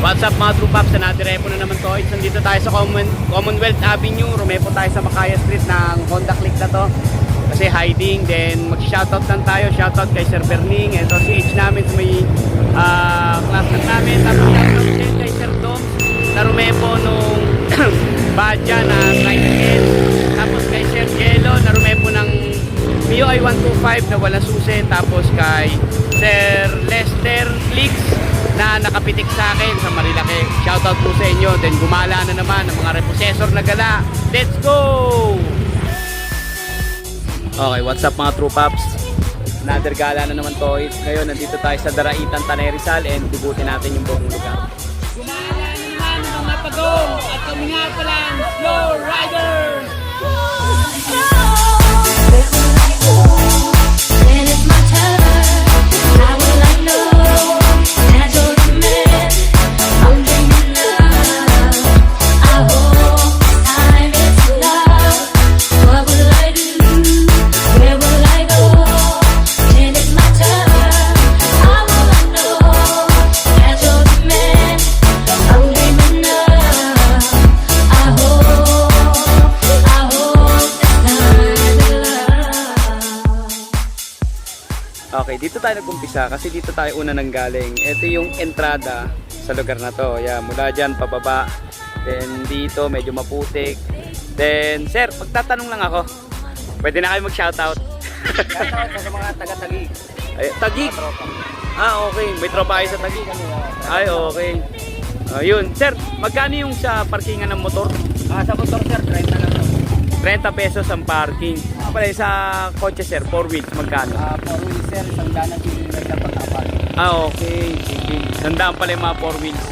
What's up mga True Pops? Nadirepo na naman to. It's nandito tayo sa Common- Commonwealth Avenue. Rumepo tayo sa Makaya Street ng Honda Click na to. Kasi hiding. Then mag-shoutout lang tayo. Shoutout kay Sir Berning. Ito si H namin sa may uh, classmate namin. Tapos shoutout din kay Sir Dom na rumepo nung Badja na tricycle. Tapos kay Sir Jello na rumepo ng MIUI 125 na wala susi. Tapos kay Sir Lester Flix na nakapitik sa akin sa Marilaki. Shoutout po sa inyo. Then gumala na naman ang mga repossessor na gala. Let's go! Okay, what's up mga True Pops? Another gala na naman to. Ngayon, nandito tayo sa Daraitan, Tanay Rizal and dubutin natin yung buong lugar. Gumala na naman ang mga pagong at kami nga pala ang Slow Riders! When it's my turn, how dito tayo nag-umpisa kasi dito tayo una nang galing. Ito yung entrada sa lugar na to. Yeah, mula dyan pababa. Then dito medyo maputik. Then sir, magtatanong lang ako. Pwede na kayo mag-shoutout. Shoutout sa mga taga-tagi. Ay, Tagig. Ah, okay. May tropa kayo sa Tagig. Ay, okay. Ayun. Sir, magkano yung sa parkingan ng motor? Ah, sa motor sir, 30 na lang. 30 pesos ang parking. Pala sa kotse sir, 4 wheels, magkano? Ah, for wheel sir, isang daan ang pinilay sa pagkapal. Ah, okay. Sige. Sandaan pala yung mga 4 wheels.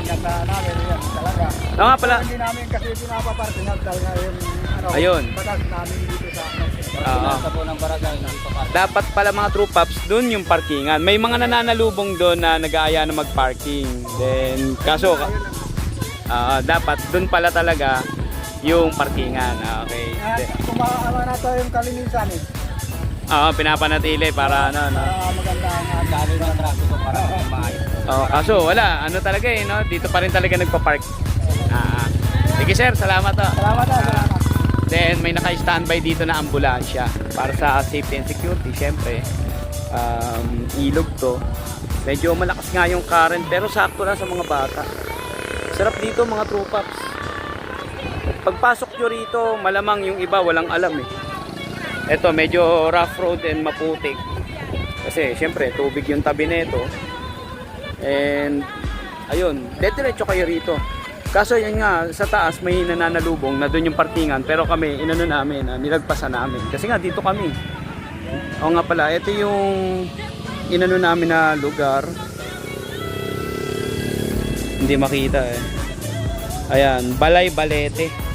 Pinaka namin yan, talaga. Oo nga pala. Hindi namin kasi pinapapartinag talaga yung ano, Ayun. batas namin dito sa Oo. Sa po ng barangay. Dapat pala mga true pops, doon yung parkingan. May mga nananalubong doon na nag-aaya na mag-parking. Then, kaso, ah, dapat doon pala talaga yung parkingan. Ah, Okay. At na to yung kalinisan eh. Oo, pinapanatili para ano, no. Ah, maganda ang uh, dali ng traffic para maayos. Oh, kaso wala, ano talaga eh, no? Dito pa rin talaga nagpa-park. Ah, ah. Sige sir, salamat ah. Salamat ah, salamat. Then may naka-standby dito na ambulansya para sa safety and security, syempre. Um, ilog to. Medyo malakas nga yung current pero sakto lang sa mga bata. Sarap dito mga true pops. Pagpasok nyo rito, malamang yung iba walang alam eh. Ito, medyo rough road and maputik. Kasi syempre, tubig yung tabi nito. And ayun, dediretso kayo rito. Kaso yun nga, sa taas may nananalubong na doon yung parkingan. Pero kami, inano namin, ah, nilagpasan namin. Kasi nga dito kami. O nga pala, ito yung inano namin na lugar. Hindi makita eh. Ayan, Balay Balete.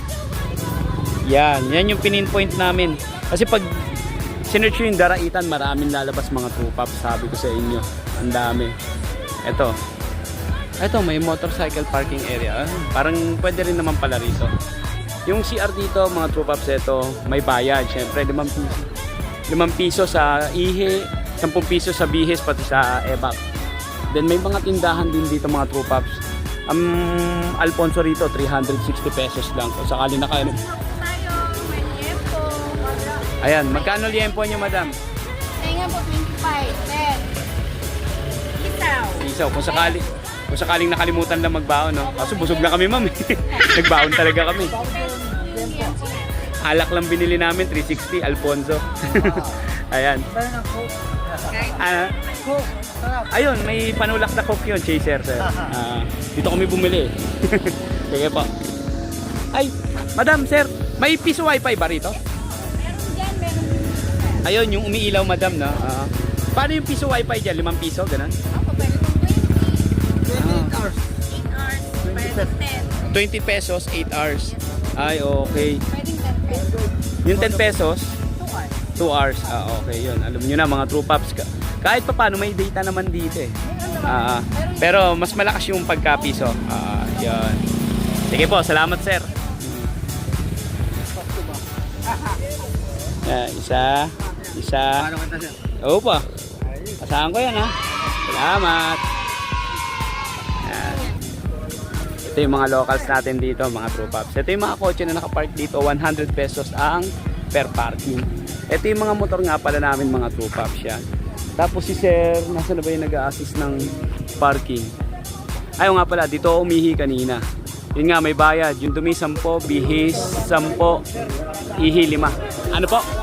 Yan, yan yung pininpoint namin. Kasi pag sinearch nyo yung daraitan, maraming lalabas mga trupap. Sabi ko sa inyo, ang dami. Ito. Ito, may motorcycle parking area. Ah, Parang pwede rin naman pala rito. Yung CR dito, mga trupaps, ito, may bayad. Siyempre, 5 piso. 5 piso sa ihe, 10 piso sa bihis, pati sa ebak. Then may mga tindahan din dito mga trupaps. Ang Alfonso rito, 360 pesos lang. Kung sakali na kayo. Ayan, magkano liempo nyo, madam? Kaya po, 25, then, isaw. Isaw, kung sakali, kung sakaling nakalimutan lang magbaon, no? Kaso busog na kami, ma'am. Nagbaon talaga kami. Alak lang binili namin, 360, Alfonso. Ayan. Ah, ayun, may panulak na coke yun, chaser, sir. Ah, dito kami bumili. Sige po. Ay, madam, sir, may piso wifi ba rito? Ayun, yung umiilaw, madam, no? Ah, paano yung piso wifi dyan? Limang piso, ganun? Ako, pwede kong 28 hours. 20, 8 hours, pwede 10. 20 pesos, 8 hours. Ay, okay. Pwedeng 10 pesos. Yung 10 pesos, 2 hours. 2 hours. Ah, okay, yun. Alam nyo na, mga true pops. ka- Kahit pa paano, may data naman dito eh. Ah, pero mas malakas yung pagkapiso. Ah, yun. Sige po, salamat sir. Ah, isa, isa. Paano kita sir? Oo pa. Asahan ko yan ha. Salamat. Yan. Ito yung mga locals natin dito, mga true pops. Ito yung mga kotse na nakapark dito, 100 pesos ang per parking. Ito yung mga motor nga pala namin, mga true pops yan. Tapos si Sir, nasa na ba yung nag-a-assist ng parking? Ayaw nga pala, dito umihi kanina. Yun nga, may bayad. Yung dumi, 10, bihis, 10, ihi, 5. Ano po?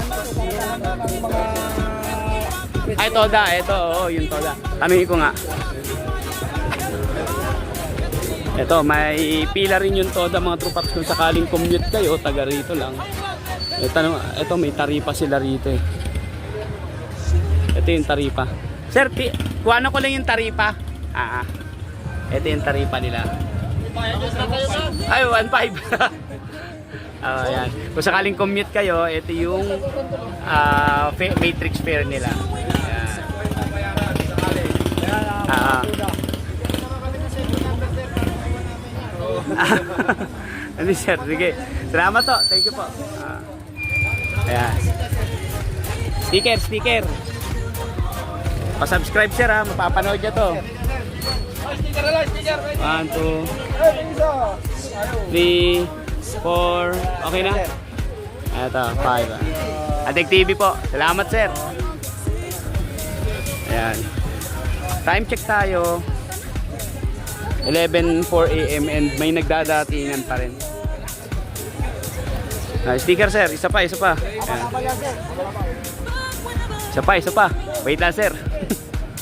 Ay, toda. Ito, oo, yung toda. Tanungin ko nga. Ito, may pila rin yung toda mga true pops kung sakaling commute kayo, taga rito lang. Ito, ito may taripa sila rito eh. Ito yung taripa. Sir, pi- kuha ko lang yung taripa. Ah, ah. ito yung taripa nila. Ay, 1.5. Ah, yan. Kung sakaling commute kayo, ito yung fa- matrix fare nila. Yan. Ah. Ano sir? Sige. Salamat to. Thank you po. Ah. Ayan. Sticker, sticker. Pa-subscribe sir ha. Mapapanood niya to. One, two, three, four. Okay na? Ito, five. Atik TV po. Salamat sir. Ayan. Time check tayo. 11.04 a.m. and may nagdadatingan pa rin. Ah, sticker sir, isa pa, isa pa. Ayan. Isa pa, isa pa. Wait lang sir.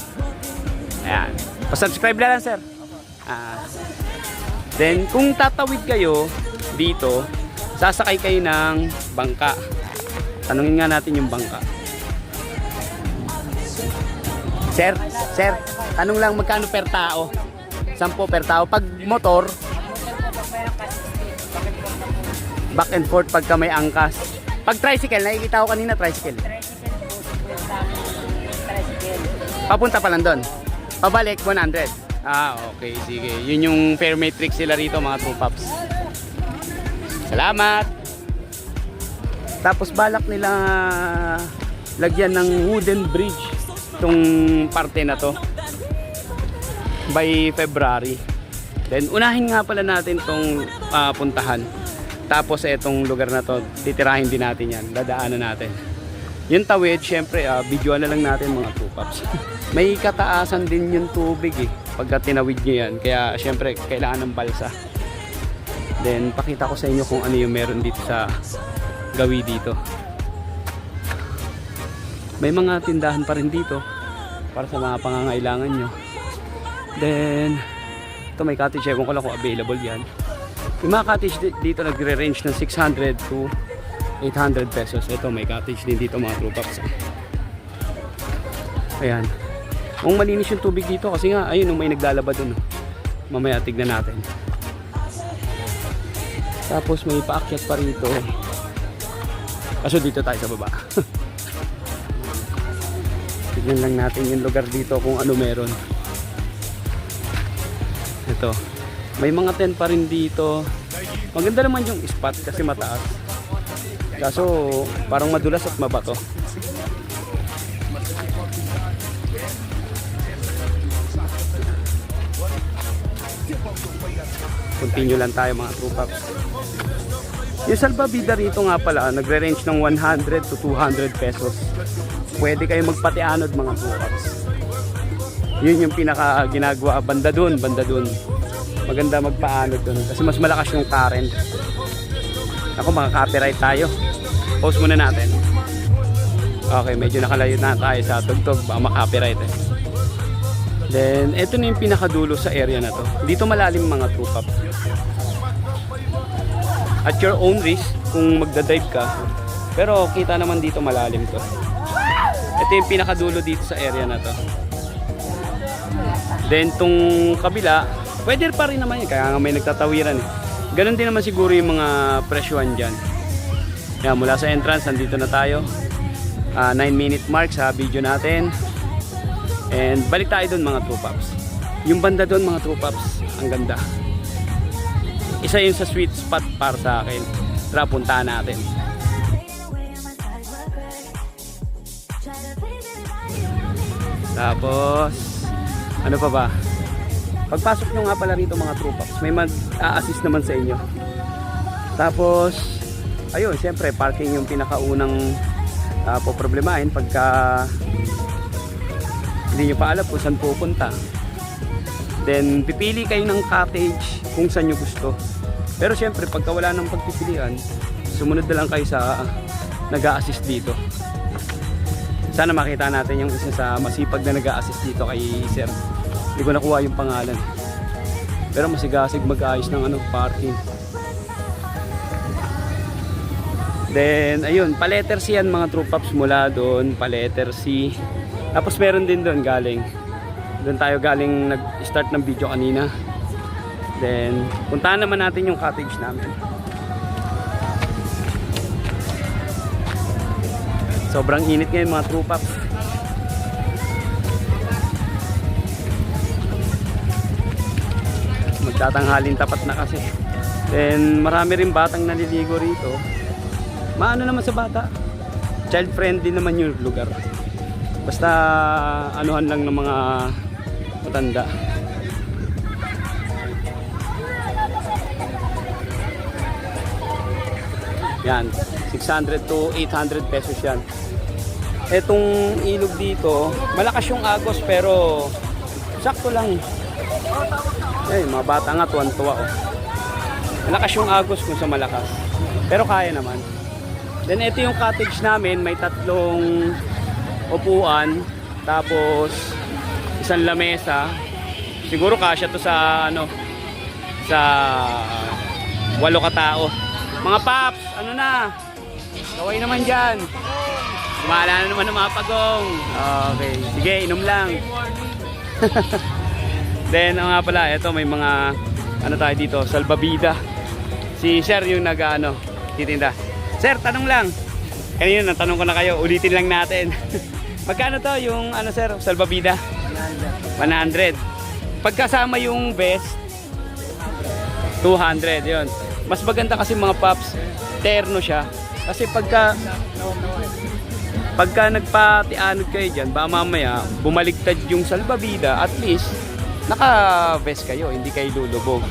Ayan. Pa-subscribe lang sir. Ah. Then kung tatawid kayo dito, sasakay kayo ng bangka. Tanungin nga natin yung bangka. Sir, sir, tanong lang magkano per tao? 10 per tao. Pag motor, back and forth pagka may angkas. Pag tricycle, nakikita ko kanina tricycle. Papunta pa lang doon. Pabalik 100. Ah, okay, sige. Yun yung fare matrix sila rito mga true pops. Salamat. Tapos balak nila lagyan ng wooden bridge itong parte na to by February. Then unahin nga pala natin tong ah, puntahan. Tapos etong lugar na to, titirahin din natin yan. Dadaanan natin. Yung tawid, syempre, uh, videoan na lang natin mga two pops. May kataasan din yung tubig eh. Pagka tinawid nyo yan. Kaya syempre, kailangan ng balsa. Then, pakita ko sa inyo kung ano yung meron dito sa gawi dito. May mga tindahan pa rin dito para sa mga pangangailangan nyo. Then, ito may cottage. Ewan ko lang kung available yan. Yung mga cottage di- dito nagre-range ng 600 to 800 pesos. Ito may cottage din dito mga true pops. Ayan. Kung malinis yung tubig dito kasi nga ayun may naglalaba dun. oh. Mamaya tignan natin. Tapos may paakyat pa rito. Kaso dito tayo sa baba. Tignan lang natin yung lugar dito kung ano meron. Ito. May mga tent pa rin dito. Maganda naman yung spot kasi mataas. Kaso parang madulas at mabato. Continue lang tayo mga true pops. Yung salbabida rito nga pala, nagre-range ng 100 to 200 pesos. Pwede kayo magpatianod mga pops. Yun yung pinaka ginagawa banda dun, banda dun. Maganda magpaanod dun kasi mas malakas yung current. Ako mga copyright tayo. Post muna natin. Okay, medyo nakalayo na tayo sa tugtog. Baka makopyright eh. Then, ito na yung pinakadulo sa area na to. Dito malalim mga true pop. At your own risk kung magdadive ka. Pero kita naman dito malalim to. Ito yung pinakadulo dito sa area na to. Then, tong kabila, pwede pa rin naman yun. Kaya nga may nagtatawiran eh. Ganon din naman siguro yung mga presyuan dyan. Yan, mula sa entrance, nandito na tayo. 9 minute mark sa video natin. And balik tayo doon mga true pops. Yung banda doon mga true pops, ang ganda. Isa yun sa sweet spot para sa akin. Tara, puntahan natin. Tapos, ano pa ba? Pagpasok nyo nga pala rito mga troopers, may mag-a-assist naman sa inyo. Tapos, ayun, siyempre, parking yung pinakaunang uh, poproblemahin pagka hindi nyo pa alam kung saan pupunta. Then, pipili kayo ng cottage kung saan nyo gusto. Pero siyempre, pagka wala nang pagpipilian, sumunod na lang kayo sa nag assist dito. Sana makita natin yung isa sa masipag na nag assist dito kay Sir. Hindi ko nakuha yung pangalan. Pero masigasig mag-ayos ng ano, parking. Then, ayun, paletter C yan mga true pops mula doon, paletter C. Tapos meron din doon galing. Doon tayo galing nag-start ng video kanina. Then, puntahan naman natin yung cottage namin. Sobrang init ngayon mga true pops. Magtatanghalin tapat na kasi. Then, marami rin batang naliligo rito. Maano naman sa bata? Child friendly naman yung lugar. Basta anuhan lang ng mga matanda. Yan, 600 to 800 pesos yan. Etong ilog dito, malakas yung agos pero sakto lang. Eh, mga bata nga tuwan-tuwa oh. Malakas yung agos kung sa malakas. Pero kaya naman. Then ito yung cottage namin, may tatlong upuan, tapos isang lamesa. Siguro kasya to sa ano sa walo katao. Mga paps, ano na? Gaway naman diyan. Gumala na naman ng mga pagong. Okay, sige, inom lang. Then, ano nga pala, ito may mga ano tayo dito, salbabida. Si Sir yung nag ano, titinda. Sir, tanong lang. Kanina natanong ko na kayo, ulitin lang natin. Magkano to yung ano sir, salbabida? 100. Pagkasama yung vest, 200 yon. Mas maganda kasi mga paps, terno siya. Kasi pagka pagka nagpatianod kayo dyan, ba mamaya bumaligtad yung salbabida, at least naka-vest kayo, hindi kayo lulubog.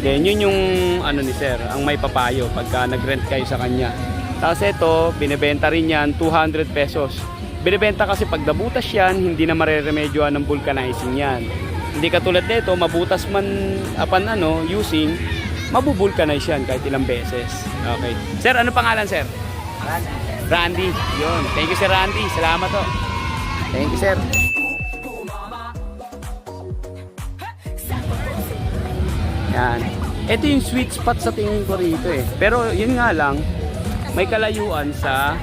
Then yun yung ano ni sir, ang may papayo pagka nag-rent kayo sa kanya. Tapos ito, binebenta rin yan 200 pesos. Binebenta kasi pag nabutas yan, hindi na mareremedyoan ng vulcanizing yan. Hindi katulad nito, mabutas man apan ano, using, mabubulkanize yan kahit ilang beses. Okay. Sir, ano pangalan sir? Randy. Randy. Yun. Thank you sir Randy. Salamat to. Thank you sir. Yan. Ito yung sweet spot sa tingin ko rito eh. Pero yun nga lang, may kalayuan sa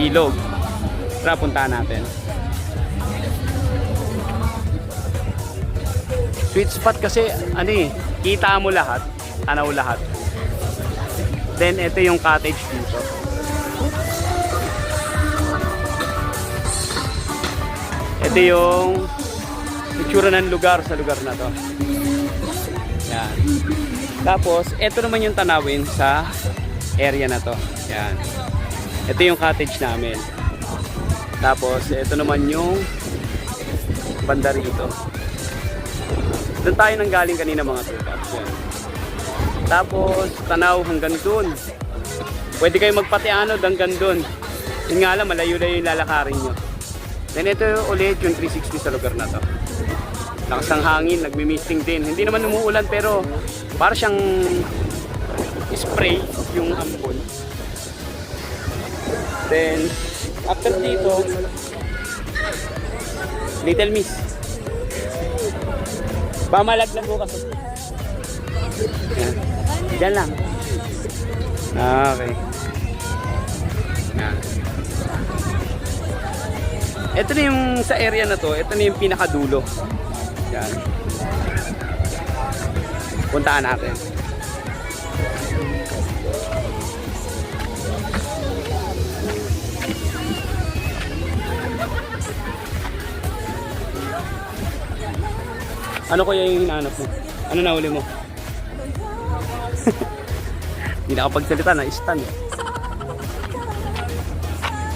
ilog. Tara, puntahan natin. Sweet spot kasi, ano eh, kita mo lahat, tanaw lahat. Then, ito yung cottage dito. Ito yung itsura ng lugar sa lugar na to. Yan. Tapos, ito naman yung tanawin sa area na to. Yan. Ito yung cottage namin. Tapos, ito naman yung banda rito. Doon tayo nang galing kanina mga. Yan. Tapos, tanaw hanggang doon. Pwede kayo magpatianod hanggang doon. Yun nga lang, malayo-layo yung lalakarin nyo. Then ito ulit yung 360 sa lugar na to. Lakas ng hangin, nagmi-misting din. Hindi naman umuulan pero para siyang spray yung ambon. Then, after dito, Little Miss. Bamalaglag bukas. Yan. Diyan lang. Okay. Yan. Ito na yung sa area na to, ito na yung pinakadulo. Yan. Puntaan natin. Ano kaya yung hinahanap mo? Ano nahuli mo? Hindi nakapagsalita na stun.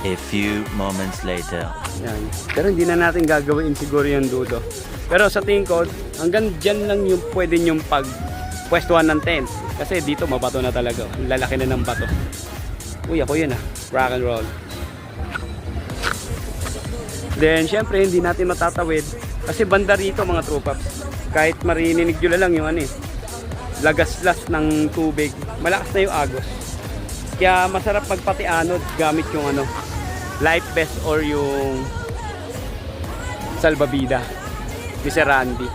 A few moments later. Yan. Pero hindi na natin gagawin siguro yung dulo. Pero sa tingin ko, hanggang dyan lang yung pwede yung pag pwestuhan ng tent. Kasi dito mabato na talaga. Lalaki na ng bato. Uy, ako yun ah. Rock and roll. Then, syempre, hindi natin matatawid. Kasi banda rito mga tropaps. Kahit marinig nyo lang yung ano eh. Lagaslas ng tubig. Malakas na yung agos. Kaya masarap magpatianod gamit yung ano, life vest or yung salbabida. Mr. Randy.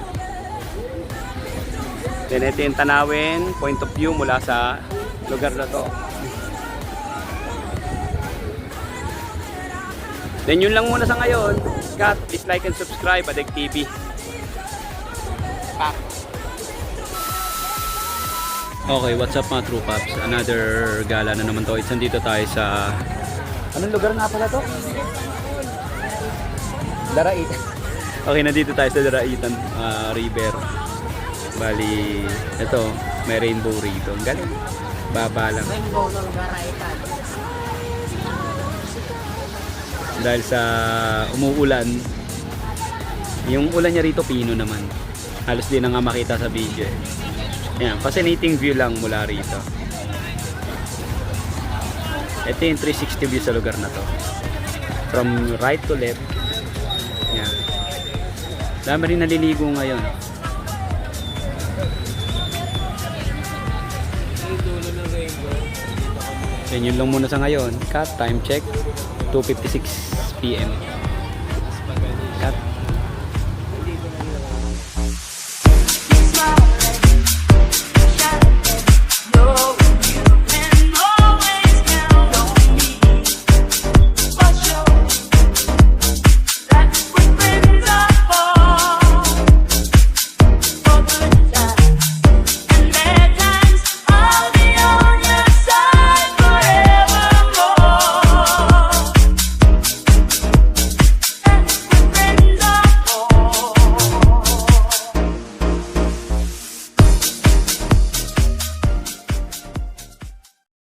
Then ito yung tanawin, point of view mula sa lugar na to. Then yun lang muna sa ngayon. Kat, please like and subscribe, Adeg TV. Okay, what's up mga True Pops? Another gala na naman to. It's nandito tayo sa... Anong lugar nga pala to? Darait. okay, nandito tayo sa Daraitan ah, River. Bali, ito, may rainbow rito. Ang galing. Baba lang. Rainbow ng Garaitan. Dahil sa umuulan, yung ulan niya rito pino naman. Halos din na nga makita sa video. eh. Yan, fascinating view lang mula rito. Ito yung 360 view sa lugar na to. From right to left. Yan. Dami rin naliligo ngayon. Yan yun lang muna sa ngayon. Cut time check. 2.56 p.m.